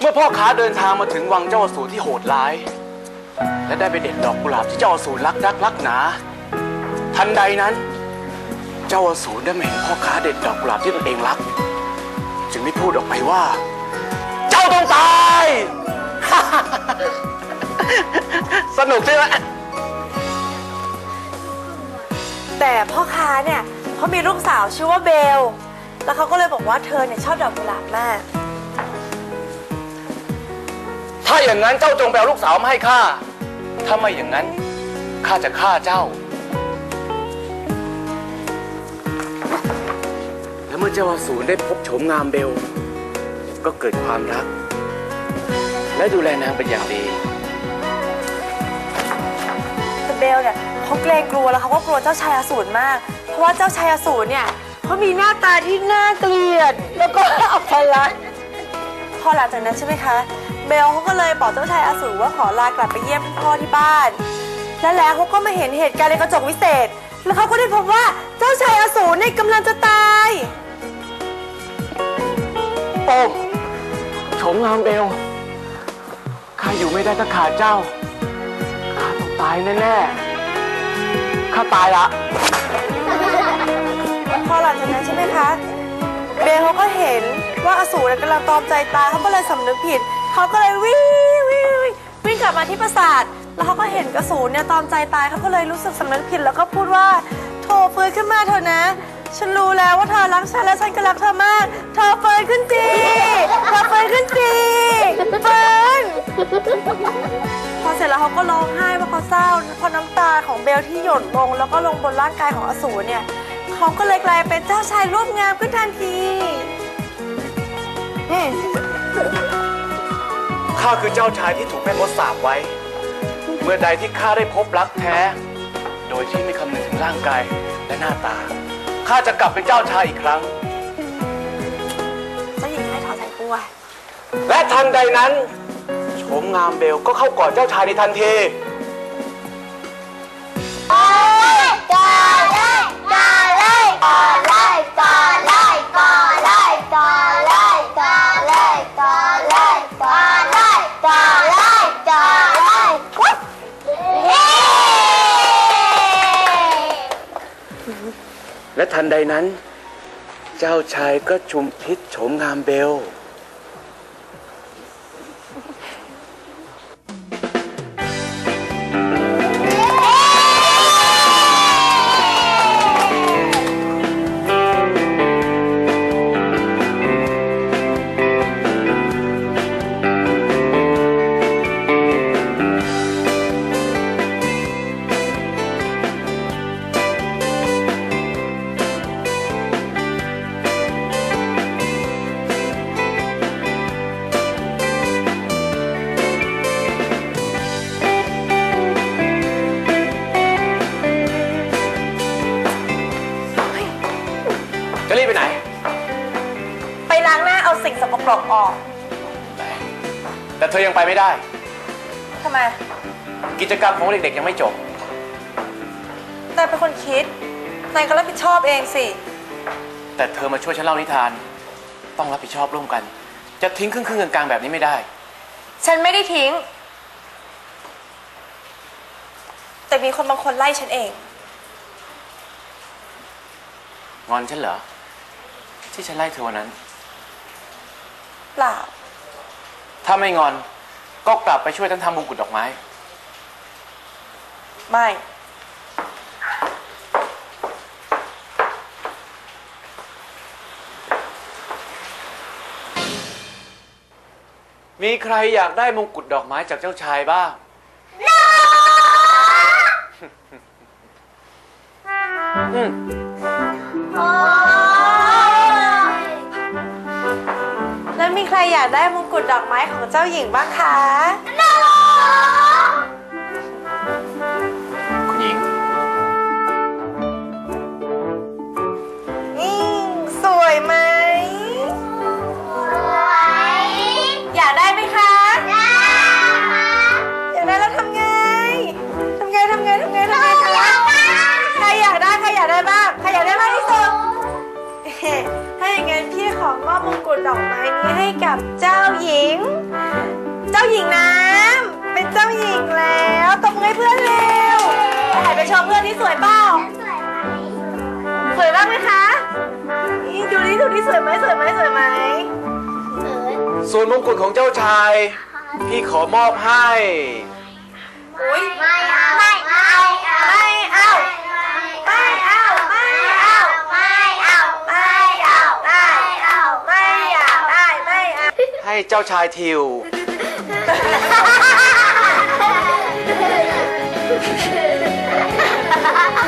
เมื่อพ่อค้าเดินทางมาถึงวังเจ้าอสูรที่โหดร้าย และได้ไปเด็ดดอกกุหลาบที่เจ้าอสูรรักรักรักหนา ทันใดนั้น เจ้าอสูรได้มาเห็นพ่อค้าเด็ดดอกกุหลาบที่ตนเองรัก จึงได้พูดออกไปว่า เจ้าต้องตาย สนุกใช่ไหมแต่พ่อค้าเนี่ยเขามีลูกสาวชื่อว่าเบล แล้วเขาก็เลยบอกว่าเธอเนี่ยชอบดอกกุหลาบมาก ถ้าอย่างนั้นเจ้าจงไปเอาลูกสาวมาให้ข้า ถ้าไม่อย่างนั้นข้าจะฆ่าเจ้า และเมื่อเจ้าอสูรได้พบโฉมงามเบล ก็เกิดความรัก และดูแลนางเป็นอย่างดี แต่เบลเนี่ยเขาเกรงกลัวแล้วเขาก็กลัวเจ้าชายอสูรมาก เพราะว่าเจ้าชายอสูรเนี่ยเขามีหน้าตาที่น่าเกลียด แล้วก็อัปลักษณ์พอหลังจากนั้นใช่ไหมคะ เบลเขาก็เลยบอกเจ้าชายอสูรว่าขอลากลับไปเยี่ยมพ่อที่บ้าน และแล้วเขาก็มาเห็นเหตุการณ์ในกระจกวิเศษ แล้วเขาก็ได้พบว่าเจ้าชายอสูรเนี่ยกำลังจะตาย โอ้โฉมงามเบลข้าอยู่ไม่ได้ถ้าขาดเจ้า ข้าต้องตายแน่ๆ ข้าตายละ พอหลังจากนั้นใช่ไหมคะ เบลเขาก็เห็นว่าอสูรกำลังตอมใจตายเขาก็เลยสำนึกผิด เขาก็เลยวิ่งวิ่งวิ่งวิ่งกลับมาที่ปราสาท แล้วเขาก็เห็นกระสูรเนี่ยตอมใจตายเขาก็เลยรู้สึกสำนึกผิดแล้วก็พูดว่าโถฟื้นขึ้นมาเถอะนะ ฉันรู้แล้วว่าเธอรักฉันและฉันก็รักเธอมากเธอฟื้นขึ้นสิเธอฟื้นขึ้นสิฟื้นพอเสร็จแล้วเขาก็ร้องไห้เพราะเขาเศร้าเพราะน้ำตาของเบลที่หยดลง แล้วก็ลงบนร่างกายของอสูรเนี่ยเขาก็เลยกลายเป็นเจ้าชายรูปงามขึ้นทันที อืม ข้าคือเจ้าชายที่ถูกแม่มดสาปไว้ เมื่อใดที่ข้าได้พบรักแท้ โดยที่ไม่คำนึงถึงร่างกายและหน้าตา ข้าจะกลับเป็นเจ้าชายอีกครั้ง เจ้าหญิงให้ถอดใจกลัว และทันใดนั้น โฉมงามเบลก็เข้ากอดเจ้าชายในทันที ทันใดนั้น เจ้าชายก็ชุมพิษโฉมงามเบล จะรีบไปไหน ไปล้างหน้าเอาสิ่งสกปรกออกแต่เธอยังไปไม่ได้ ทำไม กิจกรรมของเด็กๆยังไม่จบ นายเป็นคนคิด นายก็รับผิดชอบเองสิ แต่เธอมาช่วยฉันเล่านิทาน ต้องรับผิดชอบร่วมกัน จะทิ้งครึ่งครึ่งๆกลางๆแบบนี้ไม่ได้ ฉันไม่ได้ทิ้ง แต่มีคนบางคนไล่ฉันเอง งอนฉันเหรอ ที่ฉันไล่เธอวันนั้น เปล่า ถ้าไม่งอน ก็กลับไปช่วยท่านทำมงกุฎดอกไม้ ไม่ มีใครอยากได้มงกุฎดอกไม้จากเจ้าชายบ้าง อืมแล้ รอยากได้มงกุฎดอกไม้ของเจ้าหญิงบ้างคะคุณหญิงอืมสวยไหม อยากได้ไหมคะ อยากได้แล้วทำไง ทำไงทำไงทำไงทำไงคะใครอยากได้ใครอยากได้บ้าง ใครอยากได้มากที่สุด ถ้าอย่างงั้นพี่ขอมอบมงกุฎดอกไม้นี้ให้ หญิง เจ้าหญิงน้ำเป็นเจ้าหญิงแล้วตบมือให้เพื่อนเร็วถ่ายไปชมเพื่อนที่สวยเปล่าสวยไหมสวยมากไหมคะดูนี่ดูนี่สวยไหมสวยไหมสวยไหมส่วนมงกุฎของเจ้าชาย พี่ขอมอบให้ไม่เอา ให้เจ้าชายทิว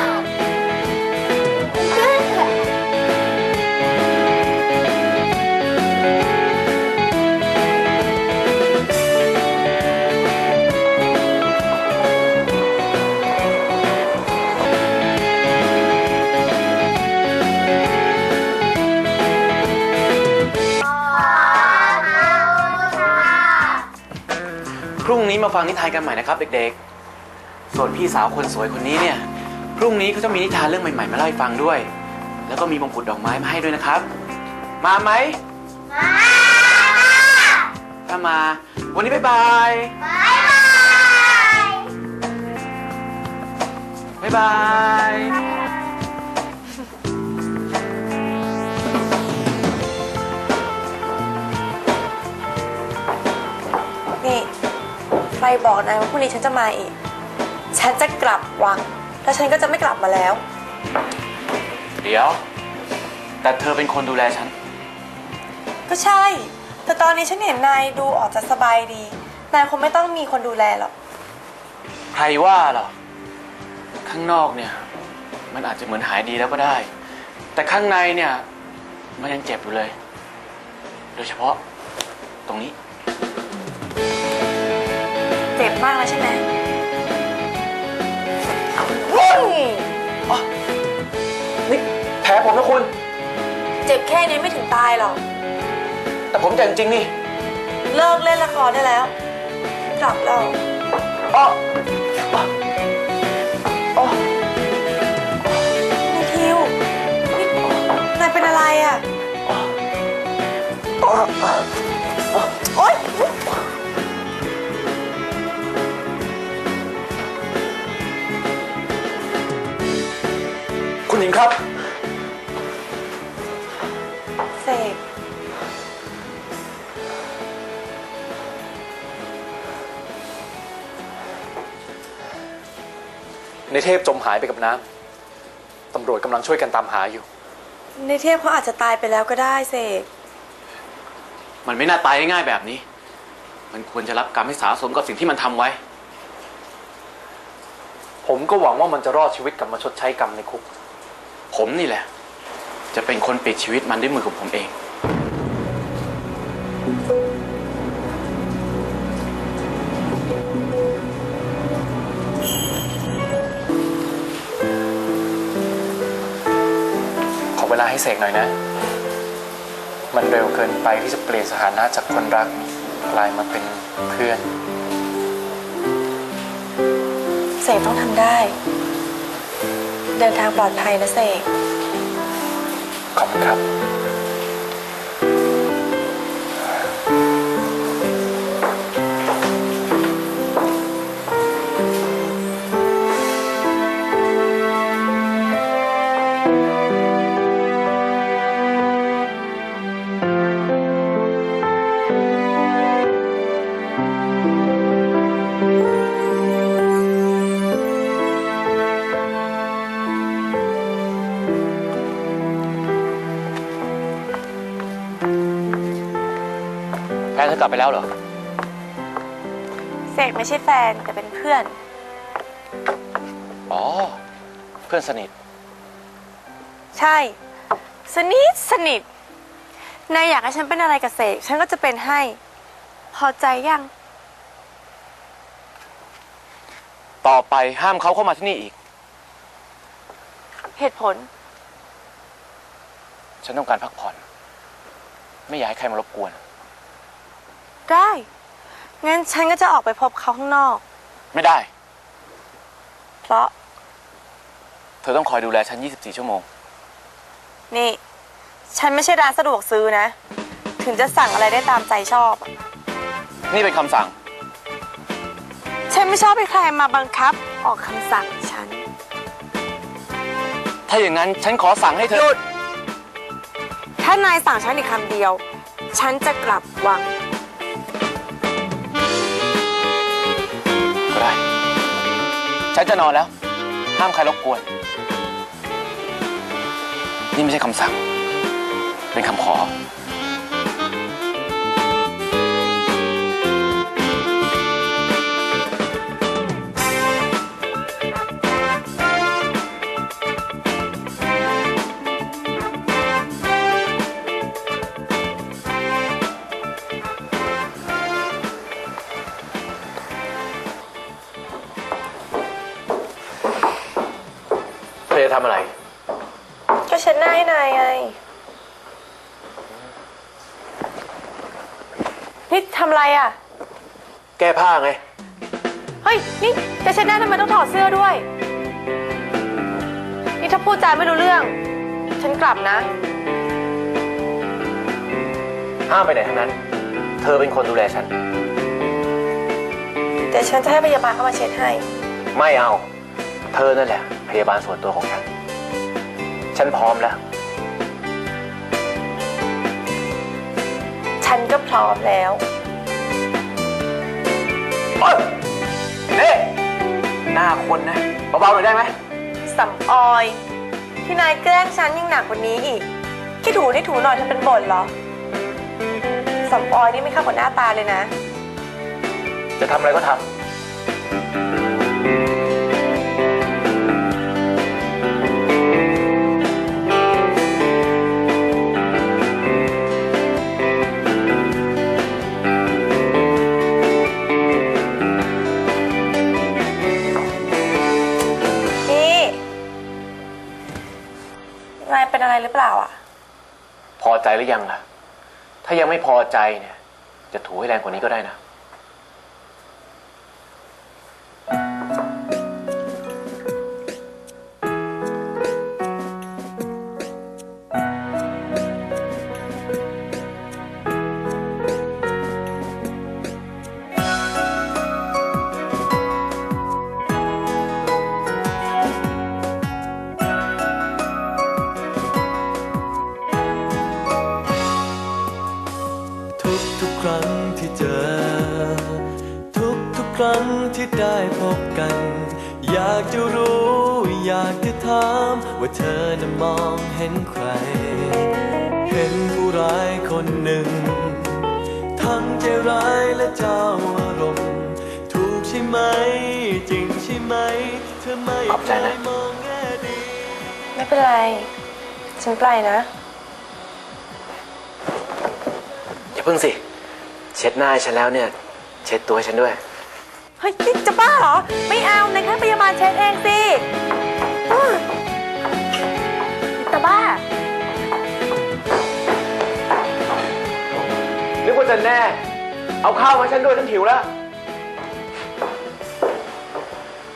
พ รุ่งนี้มาฟังนิทานกันใหม่นะครับเด็กๆ ส่วนพี่สาวคนสวยคนนี้เนี่ย พรุ่งนี้เขาจะมีนิทานเรื่องใหม่ๆมาเล่าให้ฟังด้วย แล้วก็มีมงกุฎดอกไม้มาให้ด้วยนะครับ มาไหมถ้ามา วันนี้บ๊ายบาย บ๊ายบายนี่ ใครบอกนายว่าพรุ่งนี้ฉันจะมาอีก ฉันจะกลับวัง แล้วฉันก็จะไม่กลับมาแล้ว เดี๋ยว แต่เธอเป็นคนดูแลฉัน ก็ใช่ แต่ตอนนี้ฉันเห็นนายดูออกจะสบายดี นายคงไม่ต้องมีคนดูแลหรอก ใครว่าหรอ ข้างนอกเนี่ย มันอาจจะเหมือนหายดีแล้วก็ได้ แต่ข้างในเนี่ย มันยังเจ็บอยู่เลย โดยเฉพาะตรงนี้ เจ็บมากแล้วใช่ไหมวิ่งนี่แผลผมนะคุณ เจ็บแค่นี้ไม่ถึงตายหรอก แต่ผมเจ็บจริงๆนี่เลิกเล่นละครได้แล้ว กลับเรา อ๋ออ๋ออ๋อนายทิวนี่นายเป็นอะไรอะ อ๋อ หญิงครับ เสกในเทพจมหายไปกับน้ำ ตำรวจกำลังช่วยกันตามหาอยู่ ในเทพเขาอาจจะตายไปแล้วก็ได้เสกมันไม่น่าตายง่ายๆแบบนี้ มันควรจะรับกรรมให้สาสมกับสิ่งที่มันทำไว้ ผมก็หวังว่ามันจะรอดชีวิตกลับมาชดใช้กรรมในคุก ผมนี่แหละ จะเป็นคนปิดชีวิตมันด้วยมือของผมเอง ขอเวลาให้เสกหน่อยนะ มันเร็วเกินไปที่จะเปลี่ยนสถานะจากคนรักกลายมาเป็นเพื่อน เสกต้องทำได้ เดินทางปลอดภัยนะเสกขอบคุณครับ ไปแล้วเหรอ เสกไม่ใช่แฟนแต่เป็นเพื่อน อ๋อ เพื่อนสนิท ใช่ สนิทสนิทนายอยากให้ฉันเป็นอะไรกับเสกฉันก็จะเป็นให้ พอใจยัง ต่อไปห้ามเขาเข้ามาที่นี่อีก เหตุผล ฉันต้องการพักผ่อน ไม่อยากให้ใครมารบกวน ได้ งั้นฉันก็จะออกไปพบเขาข้างนอก ไม่ได้ เพราะเธอต้องคอยดูแลฉัน 24 ชั่วโมง นี่ ฉันไม่ใช่ร้านสะดวกซื้อนะ ถึงจะสั่งอะไรได้ตามใจชอบอะนี่เป็นคำสั่ง ฉันไม่ชอบให้ใครมาบังคับออกคำสั่งฉัน ถ้าอย่างนั้นฉันขอสั่งให้เธหอยุดถ้านายสั่งฉันอีกคำเดียว ฉันจะกลับวัง ฉันจะนอนแล้ว ห้ามใครรบกวน นี่ไม่ใช่คำสั่ง เป็นคำขอ แก้ผ้าไง เฮ้ย นี่จะเช็ดหน้าทำไมต้องถอดเสื้อด้วย นี่ถ้าพูดจาไม่รู้เรื่อง ฉันกลับนะ ห้ามไปไหนทั้งนั้น เธอเป็นคนดูแลฉัน แต่ฉันจะให้พยาบาลเข้ามาเช็ดให้ ไม่เอา เธอนั่นแหละ พยาบาลส่วนตัวของฉัน ฉันพร้อมแล้ว ฉันก็พร้อมแล้ว เอ้ยนี่หน้าคนนะเบาๆหน่อยได้ไหมสำออย ที่นายแกล้งฉันยิ่งหนักกว่านี้อีกแค่ถูได้ถูหน่อยเธอเป็นบ่นเหรอสำออยนี่ไม่เข้ากับหน้าตาเลยนะ จะทำอะไรก็ทำ หรือยังล่ะ ถ้ายังไม่พอใจเนี่ย จะถูให้แรงกว่านี้ก็ได้นะ ทุกทุกครั้งที่เจอ ทุกทุกครั้งที่ได้พบกัน อยากจะรู้ อยากจะถามว่าเธอน่ะมองเห็นใคร เห็นผู้ร้ายคนหนึ่ง ทั้งใจร้ายและเจ้าอารมณ์ถูกใช่ไหม จริงใช่ไหม เธอไม่ขอบใจนะเคยมองแง่ดีไม่เป็นไร ฉันไปนะ อย่าเพิ่งสิ เช็ดหน้าให้ฉันแล้วเนี่ย เช็ดตัวให้ฉันด้วย เฮ้ยนี่จะบ้าเหรอ ไม่เอานายแค่พยาบาลเช็ดเองสิอื้อจะบ้า นึกว่าจะแน่ เอาข้าวมาให้ฉันด้วยฉันหิวแล้ว